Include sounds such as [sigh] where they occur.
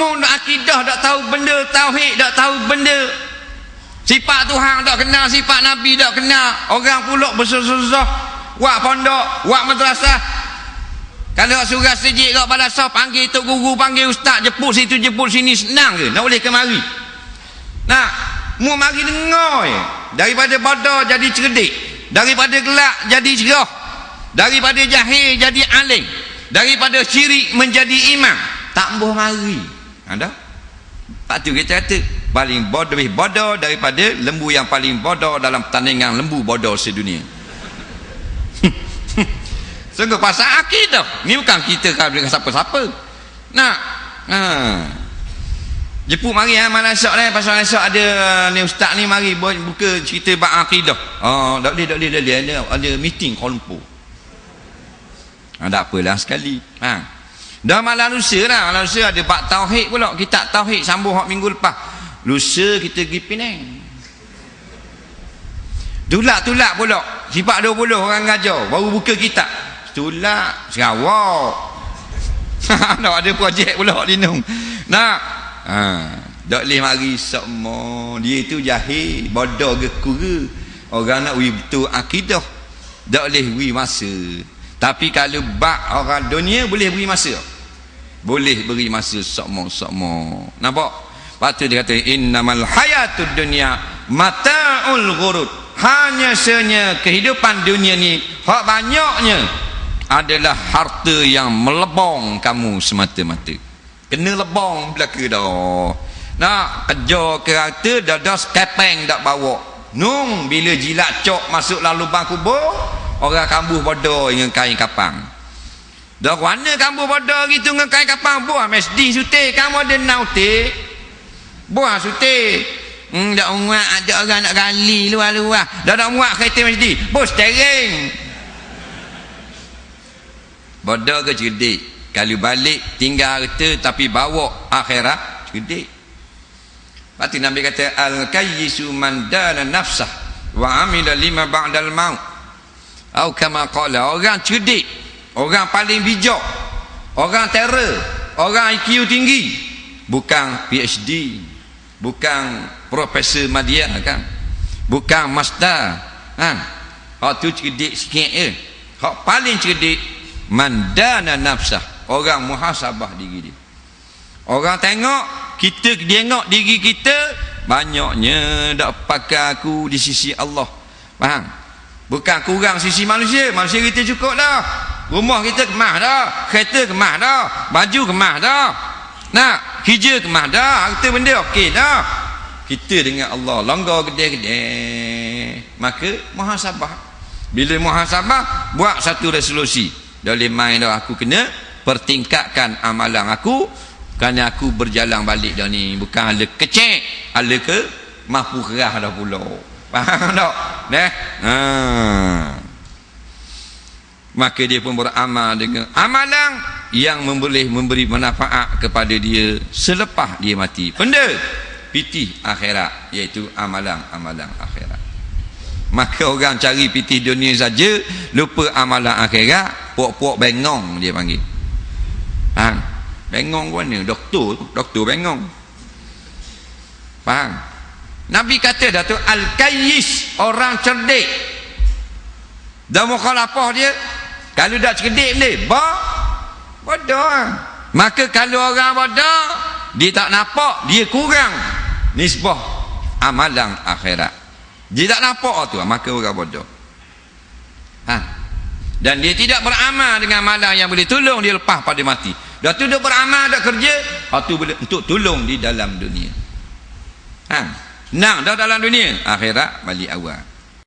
umum dak akidah dak tahu benda tauhid dak tahu benda. Sifat Tuhan dak kenal sifat Nabi dak kenal orang pula bersusah-susah wak pondok wak madrasah. Kalau surah sejik kat madrasah panggil tok guru panggil ustaz jemput situ jemput sini senang ke nak boleh kemari. Nah mu mari dengar je. Daripada bodoh jadi cerdik daripada gelak jadi cerah daripada jahil jadi alim daripada syirik menjadi imam. Tak boleh mari ada tak tu kita kata. Paling bodoh bodoh daripada lembu yang paling bodoh dalam pertandingan lembu bodoh sedunia. [laughs] Sungguh pasal akidah. Ni bukan kita kau dengan siapa-siapa. Nak ha. jepuk mari ha, malam esok ni pasal esok ada ni ustaz ni mari buka cerita bab akidah. Oh, tak boleh tak boleh ada, ada meeting Kuala Lumpur. Ha, tak apalah sekali. Ha. Dah malam lusa lah. Lusa ada bak tauhid pula. Kita tauhid sambung hak minggu lepas. Lusa kita pergi Penang. Tulak-tulak pula. Sifat 20 orang ngajar. Baru buka kitab. Tulak. Serawak. [laughs] Nak ada projek pula di Nung. Nak. Ha. Tak boleh mari semua. Dia tu jahil. Bodoh ke kura. Orang nak wui betul akidah. Tak boleh wui masa. Tapi kalau bak orang dunia boleh beri masa. Boleh beri masa sokmo-sokmo. Nampak? Lepas tu dia kata innamal hayatud dunya mata'ul ghurur. Hanya senya kehidupan dunia ni hak banyaknya adalah harta yang melebong kamu semata-mata. Kena lebong belaka dah. Nak kerja kereta dah dah skepeng dak bawa. Nung bila jilat cok masuk lalu lubang kubur orang kambuh bodoh dengan kain kapang dah mana kambuh bodoh gitu dengan kain kapang buah mesdi suti. Kamu ada nauti buah suti. Hmm, tak muat ada orang nak gali luar-luar. Dah nak muat kereta mesdi bos tering. Bodoh ke cerdik? Kalau balik tinggal harta tapi bawa akhirat cerdik. Lepas Nabi kata al-kayyisu man dana nafsah wa amila lima ba'dal maut. Au kama qala orang cerdik, orang paling bijak, orang terror, orang IQ tinggi, bukan PhD, bukan profesor media kan. Bukan master. Ha. Hak tu cerdik sikit je. Hak paling cerdik mandana nafsah, orang muhasabah diri dia. Orang tengok kita tengok diri kita banyaknya dak pakai aku di sisi Allah. Faham? Bukan kurang sisi manusia. Manusia kita cukup dah. Rumah kita kemah dah. Kereta kemah dah. Baju kemah dah. Nak hijau kemah dah. Harta benda okey dah. Kita dengan Allah longgar gede-gede. Maka muhasabah. Bila muhasabah buat satu resolusi. Dari main dah aku kena pertingkatkan amalan aku kerana aku berjalan balik dah ni bukan ada kecek ada ke mampu kerah dah pulau Faham tak? Nah. Ha. Maka dia pun beramal dengan amalan yang memboleh memberi manfaat kepada dia selepas dia mati. Benda pitih akhirat iaitu amalan-amalan akhirat. Maka orang cari pitih dunia saja lupa amalan akhirat, puak-puak bengong dia panggil. Faham? Bengong mana? Doktor, doktor bengong. Faham? Nabi kata Datuk Al-Kayyis orang cerdik. Dan mukhalafah dia kalau dah cerdik ni, ba bodoh. Ah. Maka kalau orang bodoh, dia tak nampak dia kurang nisbah amalan akhirat. Dia tak nampak tu, maka orang bodoh. Ha. Dan dia tidak beramal dengan amalan yang boleh tolong dia lepas pada mati. Dah tu dia beramal, dah kerja, tu boleh untuk tolong di dalam dunia. Ha nak dah dalam dunia akhirat balik awal